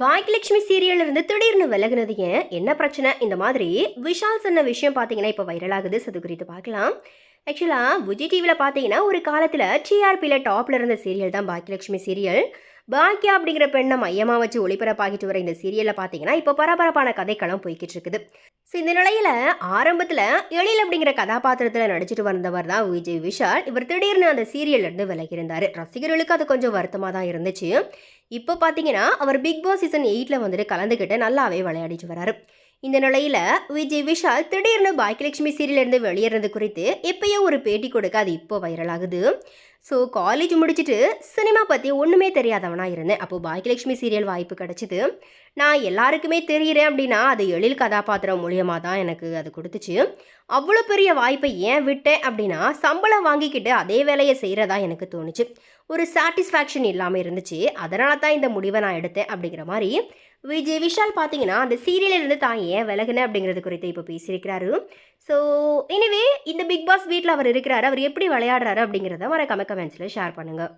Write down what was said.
Baakiyalakshmi serial இருந்து திடீர்னு விலகுனது ஏன்? என்ன பிரச்சனை? இந்த மாதிரி விஷால் சொன்ன விஷயம் பார்த்தீங்கன்னா இப்போ வைரல் ஆகுது. அது குறித்து பார்க்கலாம். ஆக்சுவலாக விஜய் டிவியில் பார்த்தீங்கன்னா ஒரு காலத்தில் டிஆர்பியில் டாப்பில் இருந்த சீரியல் தான் பாக்கியலட்சுமி சீரியல். பாக்கியா அப்படிங்கிற பெண்ணை மையமாக வச்சு ஒளிபரப்பாகிட்டு வர இந்த சீரியலில் பார்த்தீங்கன்னா இப்போ பரபரப்பான கதைக்களம் போய்கிட்டு இருக்குது. ஸோ இந்த நிலையில் ஆரம்பத்தில் எழில் அப்படிங்கிற கதாபாத்திரத்தில் நடிச்சிட்டு வந்தவர் தான் விஜய் விஷால். இவர் திடீர்னு அந்த சீரியல்லேருந்து விலகியிருந்தார். விலகி இருந்தார் ரசிகர்களுக்கு அது கொஞ்சம் வருத்தமாக தான் இருந்துச்சு. இப்போ பார்த்தீங்கன்னா அவர் பிக் பாஸ் சீசன் எயிட்டில் வந்துட்டு கலந்துக்கிட்டு நல்லாவே விளையாடிட்டு வராரு. இந்த நிலையில் விஜய் விஷால் திடீர்னு பாக்கியலட்சுமி சீரியல்லேருந்து வெளியேறது குறித்து இப்பயும் ஒரு பேட்டி கொடுக்க அது இப்போ வைரல் ஆகுது. ஸோ காலேஜ் முடிச்சுட்டு சினிமா பற்றி ஒன்றுமே தெரியாதவனாக இருந்தேன். அப்போது பாக்கியலட்சுமி சீரியல் வாய்ப்பு கிடச்சிது. நான் எல்லாருக்குமே தெரிகிறேன் அப்படின்னா அது எழில் கதாபாத்திரம் மூலியமாக தான் எனக்கு அது கொடுத்துச்சு. அவ்வளோ பெரிய வாய்ப்பை ஏன் விட்டேன் அப்படின்னா சம்பளம் வாங்கிக்கிட்டு அதே வேலையை செய்கிறதா எனக்கு தோணுச்சு. ஒரு சாட்டிஸ்ஃபேக்ஷன் இல்லாமல் இருந்துச்சு. அதனால தான் இந்த முடிவை நான் எடுத்தேன் அப்படிங்கிற மாதிரி. விஜய் விஷால் பார்த்தீங்கன்னா அந்த சீரியலிருந்து தான் ஏன் விலகுனேன் அப்படிங்கிறது குறித்து இப்போ பேசியிருக்கிறாரு. ஸோ எனிவே இந்த பிக் பாஸ் வீட்டில் அவர் இருக்கிறாரு. அவர் எப்படி விளையாடுறாரு அப்படிங்கிறத மறக்காம கமெண்ட்ஸில் ஷேர் பண்ணுங்கள்